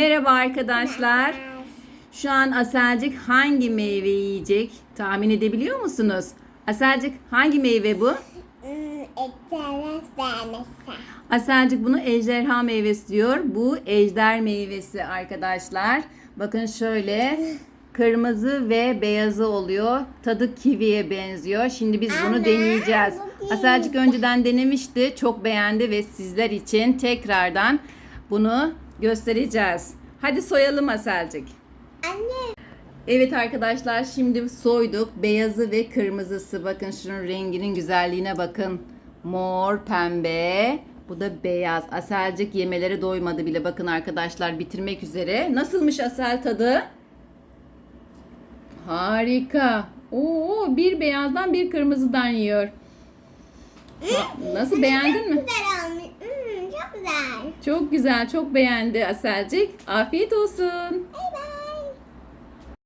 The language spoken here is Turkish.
Merhaba arkadaşlar. Şu an Aselcik hangi meyve yiyecek? Tahmin edebiliyor musunuz? Aselcik hangi meyve bu? Aselcik bunu ejderha meyvesi diyor. Bu ejder meyvesi arkadaşlar. Bakın şöyle kırmızı ve beyazı oluyor. Tadı kiviye benziyor. Şimdi biz bunu deneyeceğiz. Aselcik önceden denemişti. Çok beğendi ve sizler için tekrardan bunu göstereceğiz. Hadi soyalım Aselcik. Anne. Evet arkadaşlar şimdi soyduk. Beyazı ve kırmızısı. Bakın şunun renginin güzelliğine bakın. Mor, pembe. Bu da beyaz. Aselcik yemelere doymadı bile. Bakın arkadaşlar bitirmek üzere. Nasılmış Asel tadı? Harika. Oo, bir beyazdan bir kırmızıdan yiyor. Nasıl beğendin mi? Güzel güzel. Çok güzel, çok beğendi Aselcik. Afiyet olsun. Bay.